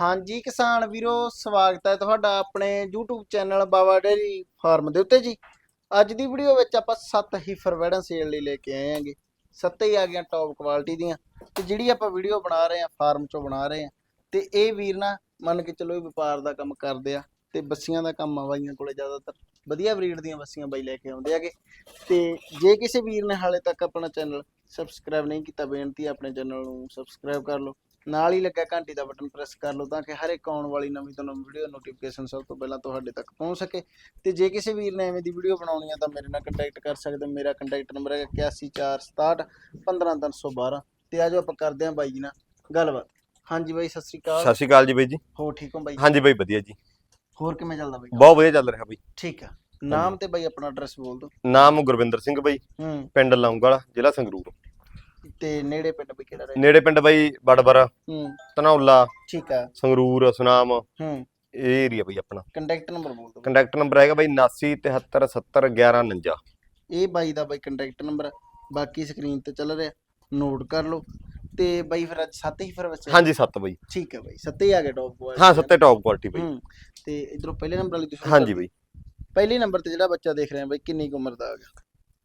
ਹਾਂਜੀ ਕਿਸਾਨ ਵੀਰੋ, ਸਵਾਗਤ ਹੈ ਤੁਹਾਡਾ ਆਪਣੇ YouTube channel Baba dairy farm ਦੇ ਉੱਤੇ ਜੀ। ਅੱਜ ਦੀ ਵੀਡੀਓ ਵਿੱਚ ਆਪਾਂ ਸੱਤ ਹੀ ਫਰਵੈੜਾਂ ਸੇਲ ਲਈ ਲੈ ਕੇ ਆਏ ਹਾਂਗੇ। ਸੱਤੇ ਹੀ ਆ ਗਈਆਂ ਟੌਪ ਕੁਆਲਿਟੀ ਦੀਆਂ। ਤੇ ਜਿਹੜੀ ਆਪਾਂ ਵੀਡੀਓ ਬਣਾ ਰਹੇ ਹਾਂ, ਫਾਰਮ ਚੋਂ ਬਣਾ ਰਹੇ ਹਾਂ, ਤੇ ਇਹ ਵੀਰ ਨਾ ਮੰਨ ਕੇ ਚਲੋ ਇਹ ਵਪਾਰ ਦਾ ਕੰਮ ਕਰਦੇ ਆ, ਤੇ ਬੱਸੀਆਂ ਦਾ ਕੰਮ ਆ ਬਾਈਆਂ ਕੋਲੇ ਜ਼ਿਆਦਾਤਰ। ਵਧੀਆ ਬਰੀਡ ਦੀਆਂ ਬੱਸੀਆਂ ਬਾਈ ਲੈ ਕੇ ਆਉਂਦੇ ਆਗੇ ਤੇ ਜੇ ਕਿਸੇ ਵੀਰ ਨੇ ਹਾਲੇ ਤੱਕ ਆਪਣਾ ਚੈਨਲ ਸਬਸਕ੍ਰਾਈਬ ਨਹੀਂ ਕੀਤਾ, ਬੇਨਤੀ ਆਪਣੇ ਚੈਨਲ ਨੂੰ ਸਬਸਕ੍ਰਾਈਬ ਕਰ ਲਓ। ਨਾਲ ਹੀ ਲੱਗਾ ਘੰਟੀ ਦਾ ਬਟਨ ਪ੍ਰੈਸ ਕਰ ਲਓ ਤਾਂ ਕਿ ਹਰ ਇੱਕ ਆਉਣ ਵਾਲੀ ਨਵੀਂ ਤੋਂ ਨਵੀਂ ਵੀਡੀਓ ਨੋਟੀਫਿਕੇਸ਼ਨ ਸਭ ਤੋਂ ਪਹਿਲਾਂ ਤੁਹਾਡੇ ਤੱਕ ਪਹੁੰਚ ਸਕੇ। ਤੇ ਜੇ ਕਿਸੇ ਵੀਰ ਨੇ ਐਵੇਂ ਦੀ ਵੀਡੀਓ ਬਣਾਉਣੀ ਆ ਤਾਂ ਮੇਰੇ ਨਾਲ ਕੰਟੈਕਟ ਕਰ ਸਕਦੇ ਹੋ। ਮੇਰਾ ਕੰਟੈਕਟ ਨੰਬਰ ਹੈ 8146 15312 ਤੇ ਆਜੋ ਆਪਾਂ ਕਰਦੇ ਹਾਂ ਬਾਈ ਜੀ ਨਾਲ ਗੱਲਬਾਤ। ਹਾਂਜੀ ਬਾਈ ਸਤਿ ਸ਼੍ਰੀ ਅਕਾਲ। ਸਤਿ ਸ਼੍ਰੀ ਅਕਾਲ ਜੀ ਬਾਈ ਜੀ। ਹੋ ਠੀਕ ਹੋ ਬਾਈ? ਹਾਂਜੀ ਬਾਈ ਵਧੀਆ ਜੀ। ਹੋਰ ਕਿਵੇਂ ਚੱਲਦਾ ਬਾਈ? ਬਹੁਤ ਵਧੀਆ ਚੱਲ ਰਿਹਾ ਬਾਈ। ਠੀਕ ਆ। ਨਾਮ ਤੇ ਬਾਈ ਆਪਣਾ ਐਡਰੈਸ ਬੋਲ ਦਿਓ। ਨਾਮ ਗੁਰਵਿੰਦਰ ਸਿੰਘ ਬਾਈ। ਹੂੰ। ਪਿੰਡ ਲੌਂਗਲ ਜ਼ਿਲ੍ਹਾ ਸੰਗਰੂਰ। ਤੇ ਨੇੜੇ ਪਿੰਡ ਵੀ ਕਿਹੜਾ ਰਹੇ ਨੇੜੇ ਪਿੰਡ ਬਾਈ ਬੜਬਰ ਹੂੰ। ਧਨੌਲਾ ਠੀਕ ਆ। ਸੰਗਰੂਰ ਸੁਨਾਮ। ਹੂੰ। ਇਹ ਏਰੀਆ ਬਾਈ ਆਪਣਾ। ਕੰਟੈਕਟ ਨੰਬਰ ਬੋਲ ਦਿਓ। ਕੰਟੈਕਟ ਨੰਬਰ ਹੈਗਾ ਬਾਈ 7973701149 ਇਹ ਬਾਈ ਦਾ ਬਾਈ ਕੰਟੈਕਟ ਨੰਬਰ ਬਾਕੀ ਸਕਰੀਨ ਤੇ ਚੱਲ ਰਿਹਾ। ਨੋਟ ਕਰ ਲਓ। ਤੇ ਬਾਈ ਫਿਰ ਅੱਜ ਸੱਤ ਹੀ ਫਿਰ ਬੱਚੇ ਹਾਂਜੀ 7 ਬਾਈ। ਠੀਕ ਹੈ ਬਾਈ। ਸੱਤੇ ਹੀ ਆ ਗਏ ਟੌਪ ਕੁਆਲਿਟੀ ਹਾਂ ਸੱਤੇ ਟੌਪ ਕੁਆਲਿਟੀ ਬਾਈ। ਤੇ ਇਧਰੋਂ ਪਹਿਲੇ ਨੰਬਰ ਵਾਲੀ ਤੁਸੀਂ ਹਾਂਜੀ ਬਾਈ। ਪਹਿਲੇ ਨੰਬਰ ਤੇ ਜਿਹੜਾ ਬੱਚਾ ਦੇਖ ਰਹੇ ਆ ਬਾਈ ਕਿੰਨੀ ਉਮਰ ਦਾ ਆ ਗਿਆ?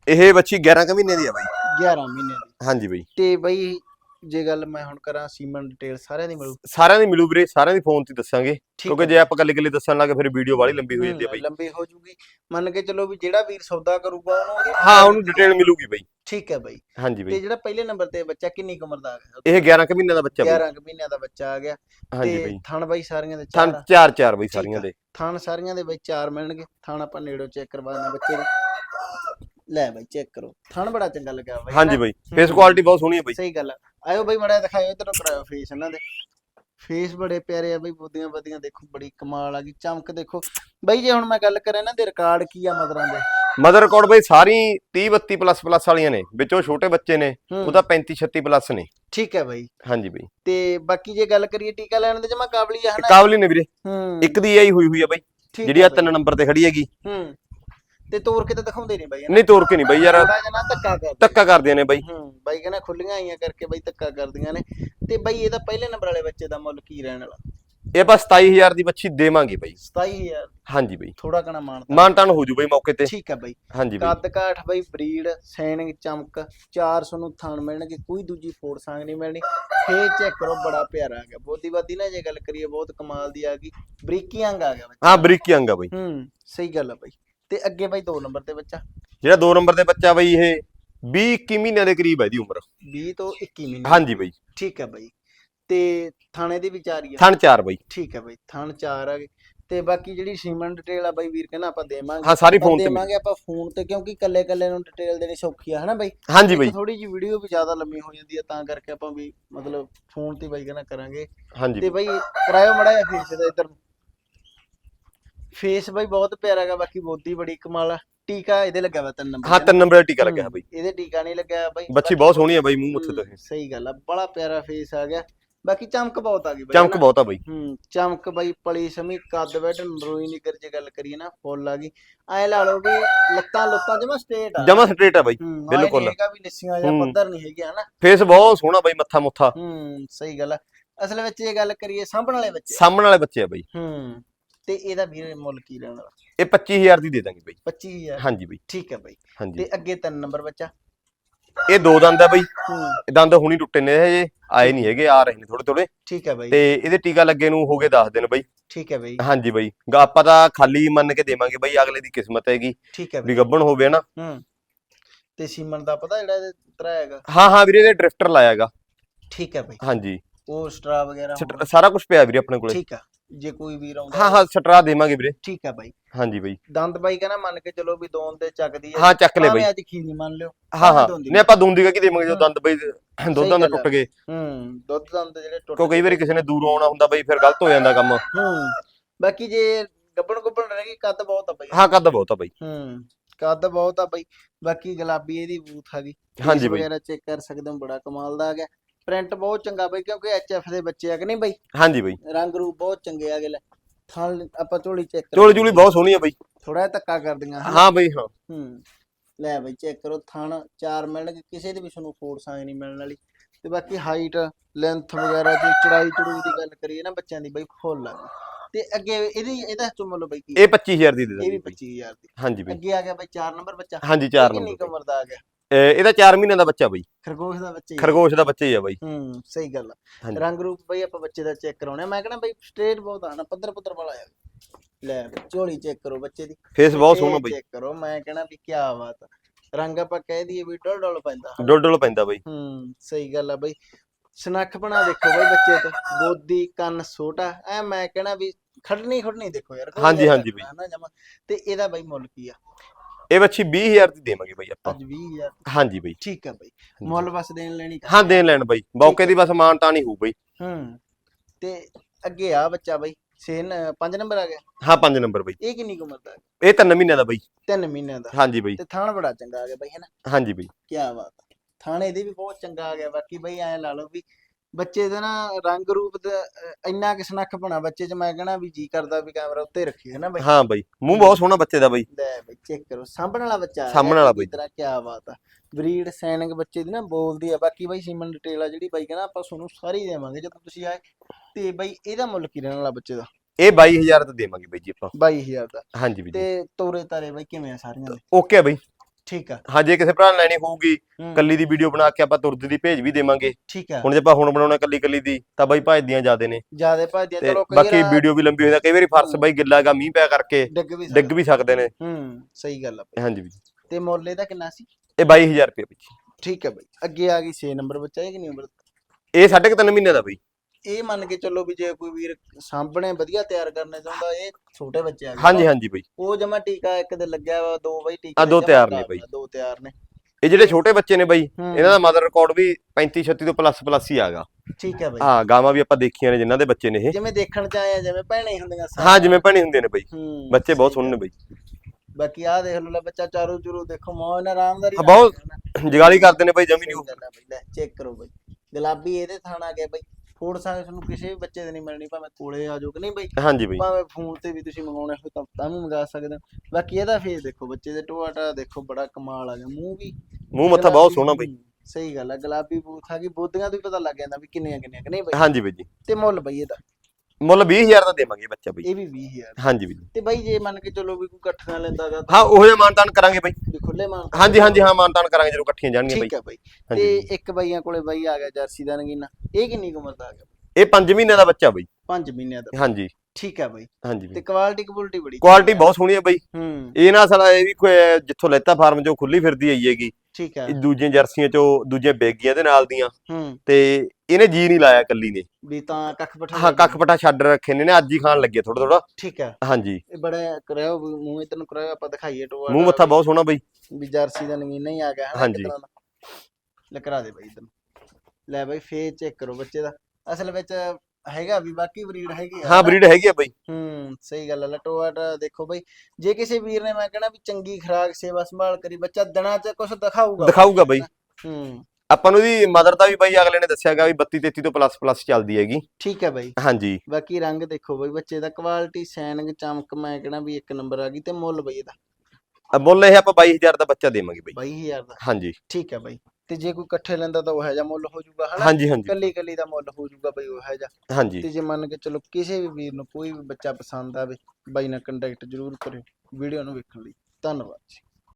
ਇਹ ਬੱਚੀ 11 ਕੁ ਮਹੀਨੇ ਦੀ ਆ ਬਾਈ। 11 ਮਹੀਨੇ ਦੀ। ਹਾਂਜੀ ਬਾਈ। ਤੇ ਬਾਈ ਜੇ ਗੱਲ ਮੈਂ ਹੁਣ ਕਰਾਂ ਸੀਮਨ ਡਿਟੇਲ ਸਾਰਿਆਂ ਦੀ ਮਿਲੂ? ਸਾਰਿਆਂ ਦੀ ਮਿਲੂ ਵੀਰੇ ਸਾਰਿਆਂ ਦੀ ਫੋਨ ਤੇ ਦੱਸਾਂਗੇ। ਠੀਕ ਕਿਉਂਕਿ। ਜੇ ਆਪਾਂ ਕੱਲੇ ਕੱਲੇ ਦੱਸਣ ਲੱਗੇ ਫਿਰ ਵੀਡੀਓ ਵਾਲੀ ਲੰਬੀ ਹੋ ਜਾਂਦੀ ਆ ਹੂੰ, ਬਾਈ। ਲੰਬੀ ਹੋ ਜੂਗੀ। ਮੰਨ ਕੇ ਚੱਲੋ ਵੀ ਜਿਹੜਾ ਵੀਰ ਸੌਦਾ ਕਰੂਗਾ ਉਹਨੂੰ ਉਹਦੀ ਹਾਂ ਉਹਨੂੰ ਡਿਟੇਲ ਮਿਲੂਗੀ ਬਾਈ। ਠੀਕ ਹੈ ਬਾਈ। ਹਾਂਜੀ ਤੇ ਬਾਈ ਜਿਹੜਾ ਪਹਿਲੇ ਨੰਬਰ ਤੇ ਬੱਚਾ ਕਿੰਨੀ ਕੁ ਉਮਰ ਦਾ ਆ ਗਿਆ? ਇਹ 11 ਕੁ ਮਹੀਨੇ ਦਾ ਬੱਚਾ ਬਾਈ। 11 ਕੁ ਮਹੀਨਿਆਂ ਦਾ ਬੱਚਾ ਆ ਗਿਆ। ਹਾਂਜੀ ਤੇ ਬਾਈ। ਥਣ ਬਾਈ ਸਾਰੀਆਂ ਦੇ ਥਣ ਚਾਰ। ਚਾਰ ਚਾਰ ਬਾਈ ਸਾਰੀਆਂ। ਦੇ। ਥਣ ਸਾਰੀਆਂ ਦੇ ਬਾਈ ਚਾਰ ਮਿਲਣਗੇ। ਥਣ ਆਪਾਂ ਨੇੜੋਂ ਚੈੱਕ ਕਰਵਾਉਣਾ ਬੱਚੇ ਦੇ ਲੈ ਬਾਈ ਚੈੱਕ ਕਰੋ। ਥਣ ਬੜਾ ਚੰਗਾ ਲੱਗਿਆ ਬਾਈ ਹਾਂਜੀ? ਬਾਈ ਫੇਸ ਕੁਆਲਿਟੀ ਬਹੁਤ ਸੋਹਣੀ ਹੈ ਬਾਈ। ਸਹੀ ਗੱਲ ਆ। ਆਇਓ ਬਾਈ ਮੜਾ ਦਿਖਾਇਓ ਇਧਰੋਂ ਕਰਾਇਓ ਫੇਸ ਇਹਨਾਂ ਦੇ। ਫੇਸ ਬੜੇ ਪਿਆਰੇ ਆ ਬਾਈ ਬੋਦੀਆਂ ਬਦੀਆਂ ਦੇਖੋ ਬੜੀ ਕਮਾਲ ਆ ਗਈ ਚਮਕ ਦੇਖੋ। ਬਾਈ ਜੇ ਹੁਣ ਮੈਂ ਗੱਲ ਕਰਾਂ ਇਹਨਾਂ ਦੇ ਰਿਕਾਰਡ ਕੀ ਆ ਮਦਰਾਂ ਦੇ? ਮਦਰ ਰਿਕਾਰਡ ਬਾਈ ਸਾਰੀ 30 32 ਪਲੱਸ ਪਲੱਸ ਵਾਲੀਆਂ ਨੇ ਵਿੱਚੋਂ ਛੋਟੇ ਬੱਚੇ ਨੇ ਹੂੰ, ਉਹਦਾ 35 36 ਪਲੱਸ ਨੇ। ਠੀਕ ਹੈ ਬਾਈ। ਹਾਂਜੀ ਬਾਈ। ਤੇ ਬਾਕੀ ਜੇ ਗੱਲ ਕਰੀਏ ਟੀਕਾ ਲੈਣ ਦੇ ਜਮਾ ਕਾਬਲੀ ਆ ਹਨਾ? ਕਾਬਲੀ ਨੇ ਵੀਰੇ। ਹੂੰ। ਇੱਕ ਦੀ ਆਈ ਹੋਈ ਹੋਈ ਆ ਬਾਈ ਠੀਕ ਜਿਹੜੀ ਹੈ ਆ ਤਿੰਨ ਨੰਬਰ ਤੇ ਖੜੀ ਹੈਗੀ। ਹੂੰ। ਤੇ ਤੋਰ ਕੇ ਤਾਂ ਦਿਖਾਉਂਦੇ ਨਹੀਂ ਬਾਈ? ਨਹੀਂ ਤੋੜ ਕੇ ਨਹੀਂ ਬਾਈ ਯਾਰ। ਥੋੜਾ ਧੱਕਾ ਕਰ ਧੱਕਾ ਕਰਦੀਆਂ ਨੇ ਬਾਈ। ਹੂੰ ਬਾਈ ਕਹਿੰਦਾ ਖੁੱਲੀਆਂ ਆਈਆਂ ਕਰਕੇ ਬਾਈ ਧੱਕਾ ਕਰਦੀਆਂ ਨੇ। ਤੇ ਬਾਈ ਇਹਦਾ ਪਹਿਲੇ ਨੰਬਰ ਵਾਲੇ ਬੱਚੇ ਦਾ ਮੁੱਲ ਕੀ ਰਹਿਣ ਵਾਲਾ? ਇਹ ਆਪਾਂ 27000 ਦੀ ਬੱਚੀ ਦੇਵਾਂਗੇ ਬਾਈ। 27000 ਹਾਂਜੀ ਬਾਈ। ਥੋੜਾ ਕਣਾ ਮਾਨਤਾ ਮਾਨਤਾਨ ਹੋ ਜੂ ਬਾਈ ਮੌਕੇ ਤੇ। ਠੀਕ ਹੈ ਬਾਈ। ਹਾਂਜੀ ਬਾਈ। ਕੱਦ ਕਾਠ ਬਾਈ ਬਰੀਡ ਸੈਨਿੰਗ ਚਮਕ 400 ਨੂੰ ਥਣ ਮਿਲਣਗੇ ਕੋਈ ਦੂਜੀ ਫੋੜ ਸੰਗ ਨਹੀਂ ਮਿਲਣੀ। ਫੇਰ ਚੈੱਕ ਕਰੋ ਬੜਾ ਪਿਆਰਾ ਆ ਗਿਆ ਬੋਦੀ ਬਾਦੀ ਨਾ ਜੇ ਗੱਲ ਕਰੀਏ ਬਹੁਤ ਕਮਾਲ ਦੀ ਆ ਗਈ। ਬਰੀਕੀ ਅੰਗ ਆ ਗਿਆ ਬੱਚਾ। ਹਾਂ ਬਰੀਕੀ ਅੰਗਾ ਬਾਈ। ਹੂੰ ਸਹੀ ਗੱਲ ਆ ਬਾਈ। ਤੇ ਅੱਗੇ ਬਾਈ 2 ਨੰਬਰ ਤੇ ਬੱਚਾ। ਜਿਹੜਾ 2 ਨੰਬਰ ਤੇ ਬੱਚਾ ਬਾਈ ਇਹ 20 21 ਮਹੀਨਿਆਂ ਦੇ ਕਰੀਬ ਹੈ ਦੀ ਉਮਰ। 20 ਤੋਂ 21 ਮਹੀਨੇ। ਹਾਂਜੀ ਬਾਈ। ਠੀਕ ਹੈ ਬਾਈ। ਤੇ ਥਾਣੇ ਦੀ ਵਿਚਾਰੀ ਆ। ਥਣ ਚਾਰ ਬਾਈ। ਠੀਕ ਹੈ ਬਾਈ ਥਣ ਚਾਰ ਆ ਗਏ। ਤੇ ਬਾਕੀ ਜਿਹੜੀ ਸੀਮਨ ਡਿਟੇਲ ਆ ਬਾਈ ਵੀਰ ਕਹਿੰਦਾ ਆਪਾਂ ਦੇਵਾਂਗੇ। ਹਾਂ ਸਾਰੀ ਫੋਨ ਤੇ ਦੇਵਾਂਗੇ ਆਪਾਂ ਫੋਨ ਤੇ ਕਿਉਂਕਿ ਕੱਲੇ ਕੱਲੇ ਨੂੰ ਡਿਟੇਲ ਦੇਣੀ ਸੌਖੀ ਆ ਹਨਾ ਬਾਈ? ਹਾਂਜੀ ਬਾਈ। ਥੋੜੀ ਜੀ ਵੀਡੀਓ ਵੀ ਜ਼ਿਆਦਾ ਲੰਮੀ ਹੋ ਜਾਂਦੀ ਆ ਤਾਂ ਕਰਕੇ ਆਪਾਂ ਵੀ ਮਤਲਬ ਫੋਨ ਤੇ ਬਾਈ ਕਹਿੰਦਾ ਕਰਾਂਗੇ। ਹਾਂਜੀ ਤੇ ਬਾਈ। ਕਰਾਇਓ ਮੜਾ ਫੇਸ ਦਾ ਇੱਧਰ ਫੇਸ ਬਾਈ ਬਹੁਤ ਪਿਆਰਾ ਹੈਗਾ ਬਾਕੀ ਬੋਦੀ ਬੜੀ ਕਮਾਲ ਆ। ਟੀਕਾ ਇਹਦੇ ਲੱਗਿਆ ਵਾ ਤਿੰਨ ਨੰਬਰ ਹਾਂ ਤਿੰਨ ਨੰਬਰ ਦਾ ਟੀਕਾ ਲੱਗਿਆ ਬਾਈ। ਇਹਦੇ ਟੀਕਾ ਨਹੀਂ ਲੱਗਿਆ ਬਾਈ। ਬੱਚੀ ਬਹੁਤ ਸੋਹਣੀ ਹੈ ਬਾਈ ਮੂੰਹ ਮੱਥੇ ਤੇ। ਸਹੀ ਗੱਲ ਆ ਬੜਾ ਪਿਆਰਾ ਫੇਸ ਆ ਗਿਆ। ਬਾਕੀ ਚਮਕ ਬਹੁਤ ਆ ਗਈ ਬਾਈ ਚਮਕ? ਬਹੁਤ ਆ ਬਾਈ। ਹੂੰ ਚਮਕ ਬਾਈ ਪਲੀ ਸਮੀ ਕੱਦ ਬੈਠ ਨਰੋਈ ਨਿਕਰ ਜੇ ਗੱਲ ਕਰੀਏ ਨਾ ਫੁੱਲ ਆ ਗਈ। ਐ ਲਾ ਲਓ ਵੀ ਲੱਤਾਂ ਲੁੱਤਾਂ ਜਮਾ ਸਟੇਟ ਆ। ਜਮਾ ਸਟ੍ਰੇਟ ਆ ਬਾਈ ਬਿਲਕੁਲ। ਹੈਗਾ ਵੀ ਲਿੱਸੀਆਂ ਜਾਂ। ਪੱਧਰ ਨਹੀਂ ਹੈਗੇ ਹਨਾ? ਫੇਸ ਬਹੁਤ ਸੋਹਣਾ ਬਾਈ ਮੱਥਾ ਮੁੱਥਾ। ਹੂੰ ਸਹੀ ਗੱਲ ਆ। ਅਸਲ ਵਿੱਚ ਇਹ ਗੱਲ ਕਰੀਏ ਸਾਂਭਣ ਵਾਲੇ ਬੱਚੇ ਸਾਹਮਣ ਵਾਲੇ ਬੱਚੇ ਆ ਬਾਈ। ਹੂੰ। ਤੇ ਇਹਦਾ ਵੀਰ ਮੁੱਲ ਕੀ ਵਾਲਾ? ਇਹ 25000 ਦੀ ਦੇ ਦਾਂਗੇ ਬਾਈ। 25000 ਹਾਂਜੀ ਬਾਈ। ਠੀਕ ਹੈ ਬਾਈ। ਹਾਂਜੀ। ਤੇ ਅੱਗੇ ਤਿੰਨ ਨੰਬਰ ਬੱਚਾ? ਇਹ ਦੋ ਦੰਦ ਆ ਬਾਈ। ਹੂੰ। ਇਹ ਦੰਦ ਹੁਣੀ ਟੁੱਟੇ ਨੇ ਹਜੇ ਆਏ ਨਹੀਂ ਹੈਗੇ ਆ ਰਹੇ ਨੇ ਥੋੜੇ ਥੋੜੇ ਠੀਕ ਹੈ ਬਾਈ। ਤੇ ਇਹਦੇ ਟੀਕਾ ਲੱਗੇ ਨੂੰ ਹੋ ਗਏ 10 ਦਿਨ ਬਾਈ। ਠੀਕ ਹੈ ਬਾਈ। ਹਾਂਜੀ ਬਾਈ। ਗਾ ਆਪਾਂ ਤਾਂ ਖਾਲੀ ਮੰਨ ਕੇ ਦੇਵਾਂਗੇ ਬਾਈ ਅਗਲੇ ਦੀ ਕਿਸਮਤ ਹੈਗੀ। ਠੀਕ ਹੈ ਬਾਈ। ਵੀ ਗੱਬਣ ਹੋਵੇ ਨਾ। ਹੂੰ। ਤੇ ਸੀਮਨ ਦਾ ਪਤਾ ਜਿਹੜਾ ਇਹਦੇ ਤਰਾ ਹੈਗਾ? ਹਾਂ ਹਾਂ ਵੀਰੇ ਇਹਦੇ ਡ੍ਰਿਫਟਰ ਲਾਇਆਗਾ ਠੀਕ ਹੈ ਬਾਈ। ਹਾਂਜੀ। ਉਹ ਸਟਰਾ ਵਗੈਰਾ। ਸਾਰਾ ਕੁਝ ਪਿਆ ਵੀਰੇ ਆਪਣੇ ਕੋਲੇ। ਠੀਕ ਆ। ਜੇ ਕੋਈ ਵੀਰ ਆਉਂਦਾ ਹਾਂ ਹਾਂ ਸਟਰਾ ਦੇਵਾਂਗੇ ਵੀਰੇ। ਠੀਕ ਆ ਬਾਈ। ਹਾਂਜੀ ਬਾਈ। ਦੰਦ ਬਾਈ ਕਹਿੰਦਾ ਮੰਨ ਕੇ ਚਲੋ ਵੀ ਦੋਨ ਤੇ ਚੱਕਦੀ ਹੈ। ਹਾਂ ਚੱਕ ਲੈ ਬਾਈ। ਅੱਜ ਖੀਰੀ ਮੰਨ ਲਿਓ। ਹਾਂ ਹਾਂ। ਦੋਂਦੀ ਨਹੀਂ ਆਪਾਂ ਦੂੰਦੀ ਕਾ ਕੀ ਦੇਵਾਂਗੇ? ਜੋ ਦੰਦ ਬਾਈ ਦੁੱਧਾਂ ਦੇ ਆ। ਟੁੱਟ ਗਏ। ਹੂੰ ਦੁੱਧ ਦੰਦ ਜਿਹੜੇ ਟੁੱਟ ਕਿਉਂਕਿ ਕਈ ਵਾਰੀ ਕਿਸੇ ਨੇ ਦੂਰੋਂ ਆਉਣਾ ਹੁੰਦਾ ਬਾਈ ਫਿਰ ਗਲਤ ਹੋ ਜਾਂਦਾ ਕੰਮ। ਹੂੰ ਬਾਕੀ ਜੇ ਗੱਬਣ ਗੁੱਬਣ ਰਹਿ ਗਈ ਕੱਦ ਬਹੁਤ ਆ ਬਾਈ। ਹਾਂ ਕੱਦ ਬਹੁਤ ਆ ਬਾਈ। ਹੂੰ ਕੱਦ ਬਹੁਤ ਆ ਬਾਈ। ਬਾਕੀ ਗੁਲਾਬੀ ਇਹਦੀ ਬੂਥ ਆ ਗਈ। ਹਾਂਜੀ ਬਾਈ। ਵਗੈਰਾ ਚੈੱਕ ਕਰ ਸਕਦੇ ਹੋ ਬੜਾ ਕਮਾਲ ਦਾ ਆ ਗਿਆ। ਪ੍ਰਿੰਟ ਬਹੁਤ ਚੰਗਾ ਬਾਈ ਕਿਉਂਕਿ ਐਚਐਫ ਦੇ ਬੱਚੇ ਆ ਕਿ ਨਹੀਂ ਬਾਈ? ਹਾਂਜੀ ਬਾਈ। ਰੰਗ ਰੂਪ ਬਹੁਤ ਚੰਗੇ ਆ ਗਏ ਲੈ ਥਾਲ ਆਪਾਂ ਝੋਲੀ ਚੈੱਕ ਚੋਲੀ ਚੂਲੀ ਬਹੁਤ ਸੋਹਣੀ ਆ ਬਾਈ। ਥੋੜਾ ਜਿਹਾ ਧੱਕਾ ਕਰਦੀਆਂ। ਹਾਂ ਬਾਈ ਹਾਂ। ਹੂੰ। ਲੈ ਬਾਈ ਚੈੱਕ ਕਰੋ। ਥਣ ਚਾਰ ਮਿਲਣਗੇ ਕਿਸੇ ਦੇ ਵੀ ਤੁਹਾਨੂੰ ਫੋੜ ਸਾਂਗ ਨਹੀਂ ਮਿਲਣ ਵਾਲੀ। ਤੇ ਬਾਕੀ ਹਾਈਟ ਲੈਂਥ ਵਗੈਰਾ ਦੀ ਚੜਾਈ ਚੜੂਈ ਦੀ ਗੱਲ ਕਰੀਏ ਨਾ ਬੱਚਿਆਂ ਦੀ ਬਈ ਫੁੱਲ ਆ ਤੇ ਅੱਗੇ ਇਹਦੀ ਇਹਦਾ ਚੋਂ ਮੁੱਲ ਬਈ ਕੀ? ਇਹ 25000 ਦੀ ਦੇ ਇਹ ਦਾਂਗੇ ਵੀ ਬਾਈ 25000 ਦੀ। ਹਾਂਜੀ ਬਾਈ। ਅੱਗੇ ਆ ਗਿਆ ਬਈ 4 ਨੰਬਰ ਬੱਚਾ। ਹਾਂਜੀ ਇਹ 4 ਕਿੰਨੀ ਨੰਬਰ ਕੁ ਉਮਰ ਦਾ ਆ ਗਿਆ। ਇਹ- ਇਹਦਾ 4 ਮਹੀਨਿਆਂ ਦਾ ਬੱਚਾ ਬਾਈ। ਖਰਗੋਸ਼ ਦਾ ਬੱਚਾ ਹੀ ਆ। ਖਰਗੋਸ਼ ਦਾ ਬੱਚਾ ਹੀ ਆ ਬਾਈ। ਹੂੰ ਸਹੀ ਗੱਲ ਆ। ਹਾਂਜੀ। ਰੰਗ ਰੂਪ ਬਈ ਆਪਾਂ ਬੱਚੇ ਦਾ ਚੈੱਕ ਕਰਾਉਣੇ। ਮੈਂ ਕਹਿੰਦਾ ਬਈ ਸਟ੍ਰੇਟ ਬਹੁਤ ਆ ਨਾ ਪੱਧਰ ਪੱਧਰ ਵਾਲਾ ਆ। ਲੈ ਬਈ, ਝੋਲੀ ਚੈੱਕ ਕਰੋ ਬੱਚੇ ਦੀ। ਫੇਸ ਬਹੁਤ ਸੋਹਣਾ ਬਾਈ। ਚੈੱਕ ਕਰੋ ਮੈਂ ਕਹਿੰਦਾ ਵੀ ਕੀ ਬਾਤ ਆ। ਰੰਗ ਆਪਾਂ ਕਹਿ ਦਈਏ ਵੀ ਡੋਲ ਡੋਲ ਪੈਂਦਾ। ਡੁੱਲ ਡੁੱਲ ਪੈਂਦਾ ਬਾਈ। ਹੂੰ ਸਹੀ ਗੱਲ ਆ ਬਈ। ਸਨੱਖ ਬਣਾ ਦੇਖੋ ਬਈ ਬੱਚੇ ਤੇ। ਬੋਦੀ ਕੰਨ ਛੋਟਾ ਐ ਮੈਂ ਕਹਿਣਾ ਵੀ ਖੜਨੀ ਖੜਨੀ ਦੇਖੋ ਯਾਰ। ਕੋਈ ਹਾਂਜੀ, ਹਾਂਜੀ ਬਈ। ਨਾ ਜਮਾਂ। ਤੇ ਇਹਦਾ ਬਈ ਮੁੱਲ ਕੀ ਆ? ਇਹ ਬੱਚੀ 20000 ਦੀ ਦੇਵਾਂਗੇ ਬਾਈ ਆਪਾਂ। ਅੱਜ 20000 ਹਾਂਜੀ ਬਾਈ। ਠੀਕ ਆ ਬਈ। ਮੁੱਲ ਬਸ ਦੇਣ ਲੈਣੀ ਹਾਂ ਦੇਣ ਲੈਣ ਬਾਈ। ਬੌਕੇ ਦੀ ਬਸ ਮਾਨਤਾ ਨਹੀਂ ਹੋਊ ਬਾਈ। ਹੂੰ। ਤੇ ਅੱਗੇ ਆ ਬੱਚਾ ਬਈ। ਛੇ 5 ਨੰਬਰ ਆ ਗਿਆ? ਹਾਂ 5 ਨੰਬਰ ਬਾਈ। ਇਹ ਕਿੰਨੀ ਕੁ ਉਮਰ ਦਾ ਇਹ 3 ਮਹੀਨਿਆਂ ਦਾ ਬਾਈ। 3 ਮਹੀਨਿਆਂ ਦਾ। ਹਾਂਜੀ ਬਾਈ। ਤੇ ਥਾਣ ਬੜਾ ਚੰਗਾ ਆ ਗਿਆ ਬਈ ਹੈਨਾ ਹਾਂਜੀ ਬਾਈ। ਕੀ ਬਾਤ। ਥਾਣੇ ਦੇ ਵੀ ਬਹੁਤ ਚੰਗਾ ਆ ਗਿਆ। ਬਾਕੀ ਬਈ ਐ ਲਾ ਲਓ ਵੀ ਬੱਚੇ ਦਾ ਨਾ ਰੰਗ ਰੂਪ ਦਾ ਅ, ਇੰਨਾ ਕਿ ਸਨੱਖ ਬਣਾ ਬੱਚੇ 'ਚ ਮੈਂ ਕਹਣਾ ਵੀ ਜੀ ਕਰਦਾ ਵੀ ਕੈਮਰਾ ਉੱਤੇ ਰੱਖੀਏ ਹੈ ਨਾ ਬਈ? ਹਾਂ ਬਾਈ ਮੂੰਹ ਬਹੁਤ ਸੋਹਣਾ ਬੱਚੇ ਦਾ ਬਾਈ। ਲੈ ਬਈ ਚੈੱਕ ਕਰੋ ਸਾਂਭਣ ਵਾਲਾ ਬੱਚਾ ਸਾਂਭਣ ਵਾਲਾ ਬਈ। ਤਰ੍ਹਾਂ ਕੀ ਬਾਤ ਆ। ਬਰੀਡ ਸੈਨਿਕ ਬੱਚੇ ਦੀ ਨਾ ਬੋਲਦੀ ਆ ਬਾਕੀ ਬਈ ਸੀਮਨ ਡਿਟੇਲ ਆ ਜਿਹੜੀ ਬਾਈ ਕਹਿੰਦਾ ਆਪਾਂ ਤੁਹਾਨੂੰ ਸਾਰੀ ਦੇਵਾਂਗੇ ਜਦੋਂ ਤੁਸੀਂ ਆਏ ਤੇ ਬਈ ਇਹਦਾ ਮੁੱਲ ਕੀ ਰਹਿਣ ਵਾਲਾ ਬੱਚੇ ਦਾ? ਇਹ 22000 ਦਾ ਦੇਵਾਂਗੇ ਬਾਈ ਜੀ ਆਪਾਂ। 22000 ਦਾ। ਹਾਂਜੀ ਬਾਈ ਜੀ। ਤੇ ਤੋਰੇ ਤਾਰੇ ਬਈ ਕਿਵੇਂ ਆ ਸਾਰੀਆਂ ਦੇ? ਓਕੇ ਬਾਈ। ਠੀਕ ਆ। ਹਾਂ ਜੇ ਕਿਸੇ ਭਰਾ ਨੇ ਲੈਣੀ ਹੋਊਗੀ ਕੱਲੀ ਦੀ ਵੀਡੀਓ ਬਣਾ ਕੇ ਆਪਾਂ ਤੁਰਦੀ ਦੀ ਭੇਜ ਵੀ ਦੇਵਾਂਗੇ। ਠੀਕ ਆ। ਹੁਣ ਜੇ ਆਪਾਂ ਹੁਣ ਬਣਾਉਣਾ ਕੱਲੀ ਕੱਲੀ ਦੀ ਤਾਂ ਬਾਈ ਭਜਦੀਆਂ ਜ਼ਿਆਦੇ ਨੇ। ਜਿਆਦੇ ਭੱਜਦੇ ਤੇ ਚਲੋ ਕਈ ਬਾਕੀ ਵੀਡੀਓ ਵੀ ਲੰਬੀ ਹੋ ਜਾਂਦੀ ਕਈ ਵਾਰੀ ਫਰਸ਼ ਬਾਈ ਗਿੱਲਾ ਗਾ ਮੀਂਹ ਪਿਆ ਕਰਕੇ ਡਿੱਗ ਵੀ ਵੀ ਸਕਦੇ ਨੇ। ਹੂੰ ਸਹੀ ਗੱਲ ਆ। ਹਾਂਜੀ ਬਾਈ ਤੇ ਮੁੱਲ ਇਹਦਾ ਕਿੰਨਾ ਸੀ? ਇਹ 22000 ਰੁਪਏ ਵਿੱਚ। ਠੀਕ ਹੈ ਬਈ। ਅੱਗੇ ਆ ਗਈ 6 ਨੰਬਰ ਬੱਚਾ ਇਹ ਕਿੰਨੀ ਉਮਰ? ਇਹ ਸਾਢੇ ਕੁ ਤਿੰਨ ਮਹੀਨੇ ਦਾ ਬਾਈ। ਇਹ ਮੰਨ ਕੇ ਚੱਲੋ ਵੀ ਜੇ ਕੋਈ ਵੀਰ ਸਾਂਭਣੇ ਵਧੀਆ ਤਿਆਰ ਕਰਨੇ ਚਾਹੁੰਦਾ ਇਹ ਛੋਟੇ ਬੱਚੇ ਆ ਗਏ। ਹਾਂਜੀ ਹਾਂਜੀ ਬਾਈ। ਉਹ ਜਮਾ ਟੀਕਾ ਇੱਕ ਦੇ ਲੱਗਿਆ ਵਾ ਦੋ ਬਈ ਟੀਕੇ ਆ, ਦੋ ਜਮਾਂ ਤਿਆਰ ਨੇ ਬਈ। ਆ, ਦੋ ਤਿਆਰ ਨੇ। ਇਹ ਜਿਹੜੇ ਛੋਟੇ ਬੱਚੇ ਨੇ ਬਾਈ ਹੂੰ, ਇਹਨਾਂ ਦਾ ਮਦਰ ਰਿਕਾਰਡ ਵੀ 35 36 ਤੋਂ ਪਲੱਸ ਪਲੱਸ ਹੀ ਆਗਾ। ਠੀਕ ਹੈ ਬਈ। ਹਾਂ ਗਾਵਾਂ ਵੀ ਆਪਾਂ ਦੇਖੀਆਂ ਨੇ ਜਿਨ੍ਹਾਂ ਦੇ ਬੱਚੇ ਨੇ ਇਹ। ਜਿਵੇਂ ਦੇਖਣ ਚ ਆਏ ਆ ਜਿਵੇਂ ਭੈਣਾਂ ਹੀ ਹੁੰਦੀਆਂ ਹਾਂ ਜਿਵੇਂ ਭੈਣੇ ਹੁੰਦੇ ਨੇ ਬਾਈ। ਹੂੰ ਬੱਚੇ ਬਹੁਤ ਸਹੀ ਸੋਹਣੇ ਨੇ। ਬਾਈ। ਬਾਕੀ ਆ ਦੇਖ ਲਓ ਲੈ ਬੱਚਾ ਚਾਰੂ ਚੁਰੂ ਦੇਖੋ ਮੌਜ ਨਾਲ ਆਰਾਮਦਾਰੀ ਹਾਂ, ਬਹੁਤ। ਜਗਾਲੀ ਕਰਦੇ ਨੇ ਬਾਈ ਜਮੀ ਨਹੀਂ ਚੈੱਕ ਕਰੋ ਬਈ। ਗੁਲਾਬੀ ਇਹਦੇ ਥਾਣ ਗਿਆ ਬਈ। ਫੋੜ ਸਾਂ ਤੁਹਾਨੂੰ ਕਿਸੇ ਵੀ ਬੱਚੇ ਦੇ ਨਹੀਂ ਮਿਲਣੀ ਭਾਵੇਂ ਕੋਲੇ ਆ ਜਾਓ ਕਿ ਨਹੀਂ ਬਈ। ਹਾਂਜੀ ਬਾਈ। ਭਾਵੇਂ ਫੋਨ ਤੇ ਵੀ ਤੁਸੀਂ ਮੰਗਾਉਣੇ ਹੋ ਤਾਂ ਤਾਂ ਵੀ ਮੰਗਾ ਸਕਦੇ ਹੋ। ਬਾਕੀ ਇਹਦਾ ਫੇਸ ਦੇਖੋ ਬੱਚੇ ਦੇ ਟੋਆਟਾ ਦੇਖੋ ਬੜਾ ਕਮਾਲ ਆ ਗਿਆ। ਮੂੰਹ ਵੀ ਮੂੰਹ ਮੱਥਾ ਬਹੁਤ ਸੋਹਣਾ ਬਾਈ। ਹੂੰ, ਸਹੀ ਗੱਲ ਆ ਗੁਲਾਬੀ ਬੂਥ ਆ ਗਈ ਬੋਦੀਆਂ ਤੋਂ ਵੀ ਪਤਾ ਲੱਗ ਜਾਂਦਾ ਵੀ ਕਿੰਨੀਆਂ ਕਿੰਨੀਆਂ ਕਿ ਨਹੀਂ ਬਈ। ਹਾਂਜੀ ਬਾਈ ਜੀ। ਤੇ ਮੁੱਲ ਬਈ ਇਹਦਾ। ਮੁੱਲ 20000 ਦਾ ਦੇਵਾਂਗੇ ਬੱਚਾ ਬਾਈ। ਇਹ ਵੀ 20000 ਹਾਂਜੀ ਬਾਈ। ਤੇ ਬਈ ਜੇ ਮੰਨ ਕੇ ਚਲੋ ਵੀ ਕੋਈ ਇਕੱਠੀਆਂ ਲੈਂਦਾ ਗਾ ਹਾਂ ਉਹ ਜਿਹਾ ਮਾਨਤਾਨ ਕਰਾਂਗੇ ਬਾਈ। ਵੀ ਖੁੱਲੇ ਮਾਨ ਹਾਂਜੀ ਹਾਂਜੀ ਹਾਂ ਮਾਨਤਾਨ ਕਰਾਂਗੇ ਜਦੋਂ ਇਕੱਠੀਆਂ ਜਾਣਗੀਆਂ ਬਾਈ। ਠੀਕ ਆ ਬਈ। ਤੇ ਇੱਕ ਬਈਆਂ ਕੋਲੇ ਬਈ ਆ ਗਿਆ ਜਰਸੀ ਦਾ ਨਗੀਨਾ। ਇਹ ਕਿੰਨੀ ਕੁ ਉਮਰ ਦਾ ਆ ਗਿਆ ਇਹ 5 ਮਹੀਨਿਆਂ ਦਾ ਬੱਚਾ ਬਾਈ। 5 ਮਹੀਨਿਆਂ ਦਾ। ਹਾਂਜੀ। ਠੀਕ ਆ ਬਈ। ਹਾਂਜੀ ਤੇ ਕੁਆਲਿਟੀ ਕੁਆਲਿਟੀ ਬੜੀ ਕੁਆਲਿਟੀ ਬਹੁਤ ਸੋਹਣੀ ਹੈ ਬਾਈ। ਹੂੰ। ਇਹ ਨਾ ਸਾਲਾ ਇਹ ਵੀ ਜਿੱਥੋਂ ਲੈਤਾ ਫਾਰਮ ਚੋਂ ਖੁੱਲੀ ਫਿਰਦੀ ਆਈ ਹੈਗੀ। ਠੀਕ ਇਹ ਦੂਜੀਆਂ ਜਰਸੀਆਂ ਚੋਂ ਦੂਜੀਆਂ ਬੇਗੀਆਂ ਦੇ ਨਾਲ ਦੀਆਂ। ਹੂੰ। ਤੇ ਇਹਨੇ ਜੀ ਨਹੀਂ ਲਾਇਆ ਕੱਲੀ ਨੇ। ਵੀ ਤਾਂ ਕੱਖ ਪਠਾ ਹਾਂ ਕੱਖ ਪਟਾ ਛੱਡ ਰੱਖੇ ਨੇ ਨੇ ਅੱਜ ਹੀ ਖਾਣ ਲੱਗੇ ਥੋੜਾ ਥੋੜਾ ਠੀਕ ਆ ਹਾਂਜੀ। ਇਹ ਬੜਾ ਕਰਿਓ ਵੀ ਮੂੰਹ ਇਧਰ ਨੂੰ ਕਰਿਓ ਆਪਾਂ ਦਿਖਾਈਏ ਟੋਆ ਮੂੰਹ ਮੱਥਾ ਬਹੁਤ ਸੋਹਣਾ ਬਾਈ। ਵੀ ਜਰਸੀ ਦਾ ਨਗੀਨਾ ਹੀ ਆ ਗਿਆ ਹਨਾ ਹਾਂਜੀ। ਲੈ ਕਰਾ ਦੇ ਬਾਈ ਇਧਰ ਲੈ ਬਾਈ ਫੇਸ ਚੈੱਕ ਕਰੋ ਬੱਚੇ ਦਾ। ਅਸਲ ਵਿੱਚ ਹੈਗਾ ਵੀ ਬਾਕੀ ਬਰੀਡ ਹੈਗੀ ਆ। ਹਾਂ? ਬਰੀਡ ਹੈਗੀ ਆ ਬਾਈ। ਹੂੰ ਸਹੀ ਗੱਲ ਹੈ ਲਟੋਆਟ ਦੇਖੋ ਬਈ। ਜੇ ਕਿਸੇ ਵੀਰ ਨੇ ਮੈਂ ਕਹਿਣਾ ਵੀ ਚੰਗੀ ਖੁਰਾਕ ਸੇਵਾ ਸੰਭਾਲ ਕਰੀ ਬੱਚਾ ਦਿਨਾਂ ਚ ਕੁਝ ਦਿਖਾਊਗਾ ਦਿਖਾਊਗਾ ਬਾਈ। ਹੂੰ। ਆਪਾਂ ਨੂੰ ਇਹਦੀ ਮਦਰ ਦਾ ਵੀ ਬਾਈ ਅਗਲੇ ਨੇ ਦੱਸਿਆਗਾ ਵੀ 32 33 ਤੋਂ ਪਲੱਸ ਪਲੱਸ ਚੱਲਦੀ ਹੈਗੀ। ਠੀਕ ਹੈ ਬਾਈ। ਹਾਂਜੀ। ਬਾਕੀ ਰੰਗ ਦੇਖੋ ਬਈ ਬੱਚੇ ਦਾ ਕੁਆਲਿਟੀ ਸੈਨਿੰਗ ਚਮਕ ਮੈਂ ਕਹਿਣਾ ਵੀ ਇੱਕ ਨੰਬਰ ਆ ਗਈ ਤੇ ਮੁੱਲ ਬਈ ਇਹਦਾ। ਮੁੱਲ ਇਹ ਆਪਾਂ 22000 ਦਾ ਬੱਚਾ ਦੇਵਾਂਗੇ ਬਾਈ। 22000 ਦਾ। ਹਾਂਜੀ। ਠੀਕ ਹੈ ਬਾਈ। ਤੇ ਜੇ ਕੋਈ ਇਕੱਠੇ ਲੈਂਦਾ ਤਾਂ ਉਹ ਹੈ ਜਾਂ ਮੁੱਲ ਹੋ ਜਾਊਗਾ ਹਨਾ? ਹਾਂਜੀ ਹਾਂਜੀ। ਕੱਲੀ ਕੱਲੀ ਦਾ ਮੁੱਲ ਹੋ ਜਾਊਗਾ ਬਈ ਉਹ ਹੈ ਜਾਂ ਹਾਂਜੀ। ਤੇ ਜੇ ਮੰਨ ਕੇ ਚਲੋ ਕਿਸੇ ਵੀ ਵੀਰ ਨੂੰ ਕੋਈ ਵੀ ਬੱਚਾ ਪਸੰਦ ਆਵੇ ਬਾਈ ਨਾਲ ਕੰਟੈਕਟ ਜ਼ਰੂਰ ਕਰਿਓ ਵੀਡੀਓ ਨੂੰ ਵੇਖਣ ਲਈ। ਧੰਨਵਾਦ ਜੀ।